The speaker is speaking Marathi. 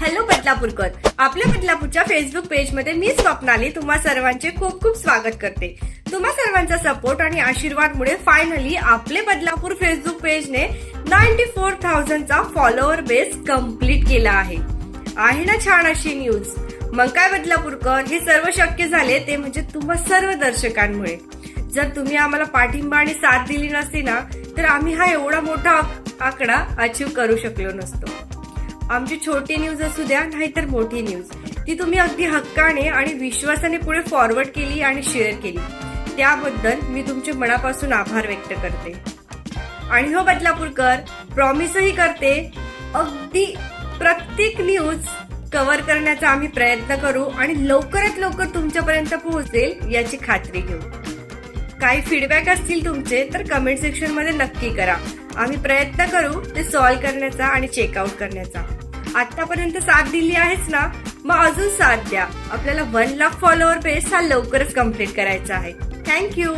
हॅलो बदलापूरकर. आपल्या बदलापूरच्या फेसबुक पेजमध्ये मी स्वप्नाली तुम्हा सर्वांचे खूप खूप स्वागत करते. तुम्हा सर्वांचा सपोर्ट आणि आशीर्वादमुळे फायनली आपले बदलापूर फेसबुक पेजने नाईन्टी फोर थाउजंडचा फॉलोअर बेस कंप्लीट केला आहे. आहे ना छान अशी न्यूज मग काय बदलापूरकर? हे सर्व शक्य झाले ते म्हणजे तुम्हा सर्व दर्शकांमुळे. जर तुम्ही आम्हाला पाठिंबा आणि साथ दिली नसती ना तर आम्ही हा एवढा मोठा आकडा अचीव करू शकलो नसतो. आमची छोटी न्यूज असू द्या नाहीतर मोठी न्यूज ती तुम्ही अगदी हक्काने आणि विश्वासाने पुढे फॉरवर्ड केली आणि शेअर केली. त्याबद्दल मी तुमचे मनापासून आभार व्यक्त करते. आणि हो बदलापूरकर प्रॉमिसही करते अगदी प्रत्येक न्यूज कव्हर करण्याचा आम्ही प्रयत्न करू आणि लवकरात लवकर तुमच्यापर्यंत पोहोचेल याची खात्री घेऊ. काही फीडबॅक असतील तुमचे तर कमेंट सेक्शनमध्ये नक्की करा. आम्ही प्रयत्न करू ते सॉल्व्ह करण्याचा आणि चेकआउट करण्याचा. आतापर्यंत साथ दिली आहेच ना मग अजून साथ द्या. आपल्याला वन लाख फॉलोअर बेस हा लवकरच कंप्लीट करायचा आहे. थँक्यू